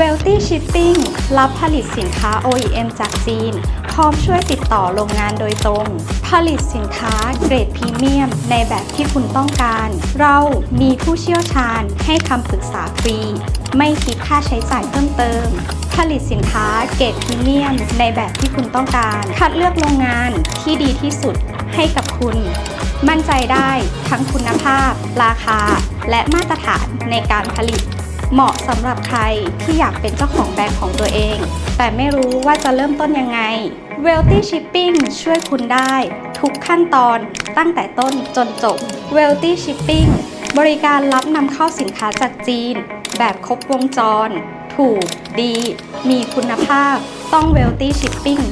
Wealthy Shipping รับผลิตสินค้า OEM จากจีน พร้อมช่วยติดต่อโรงงานโดยตรง ผลิตสินค้าเกรดพรีเมียม ในแบบที่คุณต้องการ เรามีผู้เชี่ยวชาญให้คำปรึกษาฟรี ไม่คิดค่าใช้จ่ายเพิ่มเติม ผลิตสินค้าเกรดพรีเมียม ในแบบที่คุณต้องการ คัดเลือกโรงงานที่ดีที่สุดให้กับคุณ มั่นใจได้ทั้งคุณภาพ ราคา และมาตรฐานในการผลิต เหมาะสำหรับใครที่อยากเป็นเจ้าของแบรนด์ของตัวเอง แต่ไม่รู้ว่าจะเริ่มต้นยังไง Wealthy Shipping ช่วยคุณได้ ทุกขั้นตอนตั้งแต่ต้นจนจบ Wealthy Shipping บริการรับนำเข้าสินค้าจากจีน แบบครบวงจร ถูก ดี มีคุณภาพ ต้อง Wealthy Shipping